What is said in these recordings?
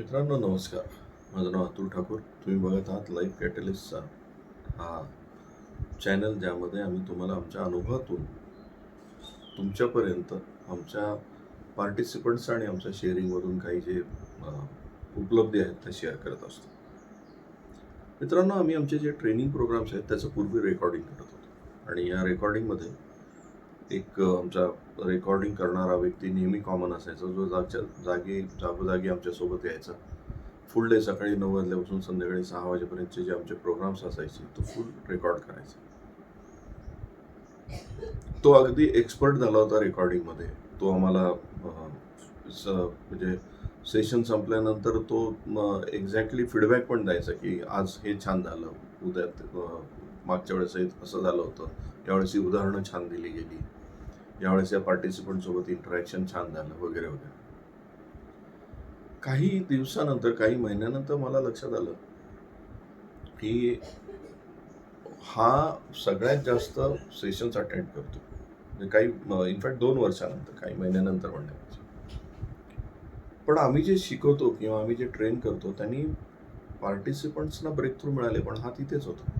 मित्रांनो नमस्कार. माझं नाव अतुल ठाकूर. तुम्ही बघत आहात लाईफ कॅटलिस्टचा हा चॅनल ज्यामध्ये आम्ही तुम्हाला आमच्या अनुभवातून तुमच्यापर्यंत आमच्या पार्टिसिपंट्स आणि आमच्या शेअरिंगमधून काही जे उपलब्धी आहेत त्या शेअर करत असतो. मित्रांनो आम्ही आमचे जे ट्रेनिंग प्रोग्राम्स आहेत त्याचं पूर्वी रेकॉर्डिंग करत होतो. आणि या रेकॉर्डिंगमध्ये एक आमचा रेकॉर्डिंग करणारा व्यक्ती नेहमी कॉमन असायचा जो जागच्या जागी जागोजागी आमच्यासोबत यायचा. फुल डे सकाळी नऊ वाजल्यापासून संध्याकाळी सहा वाजेपर्यंतचे जे आमचे प्रोग्राम्स असायचे तो फुल रेकॉर्ड करायचा. तो अगदी एक्सपर्ट झाला होता रेकॉर्डिंगमध्ये तो आम्हाला स- म्हणजे सेशन संपल्यानंतर तो एक्झॅक्टली फीडबॅक पण द्यायचा की आज हे छान झालं उद्या मागच्या वेळेस हे असं झालं होतं. त्यावेळेस ही उदाहरणं छान दिली गेली. यावेळेस या पार्टिसिपंट सोबत इंटरॅक्शन छान झालं वगैरे वगैरे. काही दिवसानंतर काही महिन्यानंतर मला लक्षात आलं की हा सगळ्यात जास्त सेशन्स अटेंड करतो. म्हणजे काही इनफॅक्ट दोन वर्षानंतर काही महिन्यानंतर म्हणण्यापेक्षा. पण आम्ही जे शिकवतो किंवा आम्ही जे ट्रेन करतो त्यांनी पार्टिसिपंट्सना ब्रेक थ्रू मिळाले पण हा तिथेच होता.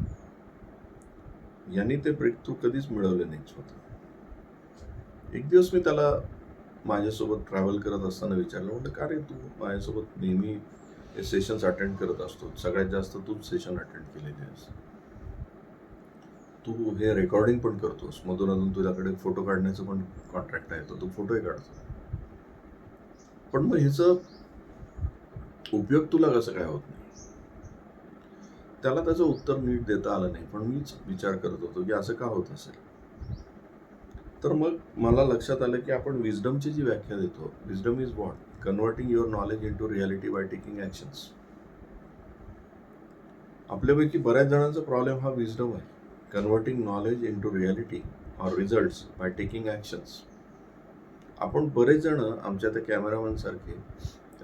यांनी ते ब्रेक थ्रू कधीच मिळवले नाही स्वतः. एक दिवस मी त्याला माझ्यासोबत ट्रॅव्हल करत असताना विचारलं. म्हणलं का रे तू माझ्यासोबत नेहमी हे सेशन्स अटेंड करत असतो? सगळ्यात जास्त तूच सेशन अटेंड केलेले आहेस. तू हे रेकॉर्डिंग पण करतोस. मधून अजून तुझ्याकडे फोटो काढण्याचं पण कॉन्ट्रॅक्ट आहे. तर तू फोटोही काढतो पण मग ह्याचं उपयोग तुला कसं काय होत नाही? त्याला त्याचं उत्तर नीट देता आलं नाही. पण मीच विचार करत होतो की असं का होत असेल? तर मग मला लक्षात आलं की आपण विजडमची जी व्याख्या देतो wisdom is what converting your knowledge into reality by taking actions आपल्यापैकी बऱ्याच जणांचा प्रॉब्लेम हा विजडम आहे. Converting knowledge into reality or results by taking actions आपण बरेच जण आमच्या त्या कॅमेरामॅनसारखे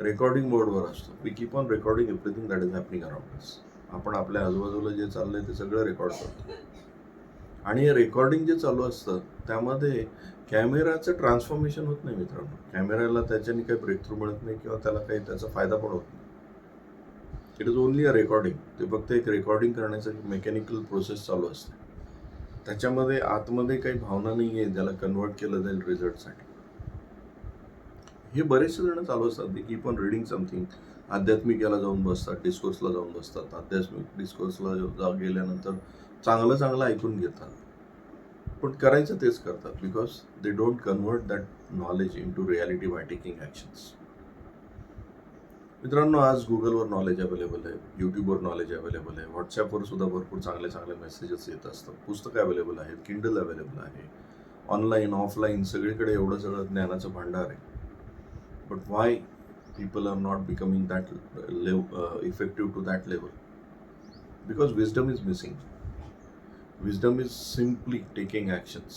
रेकॉर्डिंग मोडवर असतो. We keep on recording everything that is happening around आपण आपल्या आजूबाजूला जे चाललंय ते सगळं रेकॉर्ड करतो. आणि रेकॉर्डिंग जे चालू असतं त्यामध्ये कॅमेराचं ट्रान्सफॉर्मेशन होत नाही मित्रांनो. कॅमेऱ्याला त्याच्याने काही ब्रेक थ्रू मिळत नाही किंवा त्याला काही त्याचा फायदा पण होत नाही. It is only a recording ते फक्त एक रेकॉर्डिंग करण्याचं मेकॅनिकल प्रोसेस चालू असते. त्याच्यामध्ये आतमध्ये काही भावना नाही आहे ज्याला कन्वर्ट केलं जाईल रिझल्टसाठी हे बरेचसे जण चालू असतात. दे पण ऑन रिडिंग समथिंग आध्यात्मिक याला जाऊन बसतात डिस्कोर्सला जाऊन बसतात. आध्यात्मिक डिस्कोर्सला जा गेल्यानंतर चांगलं चांगलं ऐकून घेतात. पण करायचं तेच करतात because they don't convert that knowledge into reality by taking actions मित्रांनो आज गुगलवर नॉलेज अवेलेबल आहे यूट्यूबवर नॉलेज अवेलेबल आहे व्हॉट्सॲपवर सुद्धा भरपूर चांगले चांगले मेसेजेस येत असतात. पुस्तकं अवेलेबल आहेत किंडल अवेलेबल आहे. ऑनलाईन ऑफलाईन सगळीकडे एवढं सगळं ज्ञानाचं भांडार आहे. But why people are not becoming that level effective to that level because wisdom is missing wisdom is simply taking actions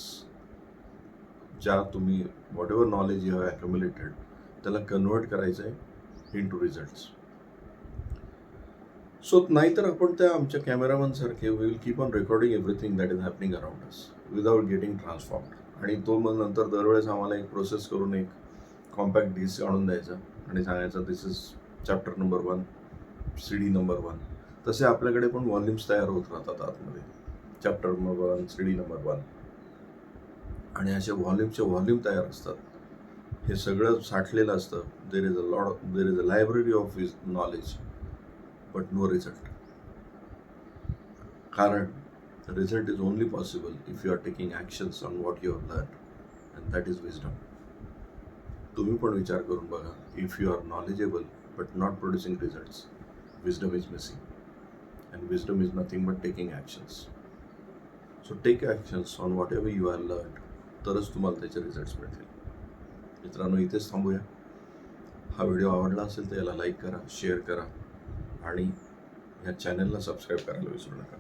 ज्या तुम्ही whatever knowledge you have accumulated त्याला कन्वर्ट करायचं आहे इन टू रिझल्ट्स सो नाहीतर आपण त्या आमच्या कॅमेरामनसारखे we will keep on recording everything that is happening around us without getting transformed आणि तो मग नंतर दरवेळेस आम्हाला एक प्रोसेस करून एक कॉम्पॅक्ट डिस्क आणून द्यायचा आणि सांगायचं this is chapter number one C D number one तसे आपल्याकडे पण व्हॉल्युम्स तयार होत राहतात आतमध्ये. Chapter number one C D number one आणि असे व्हॉल्यूमचे व्हॉल्यूम तयार असतात. हे सगळं साठलेलं असतं. There is a lot there is a library of with knowledge but no result कारण result is only possible if you are taking actions on what you are learn and that is wisdom तुम्ही पण विचार करून बघा if you are knowledgeable but not producing results wisdom is missing and wisdom is nothing but taking actions so take actions on whatever you are learn तरच तुम्हाला त्याचे results मिळतील. मित्रांनो इथेच थांबूया. हा व्हिडिओ आवडला असेल तर याला लाईक करा शेअर करा आणि ह्या चॅनलला सबस्क्राईब करायला विसरू नका.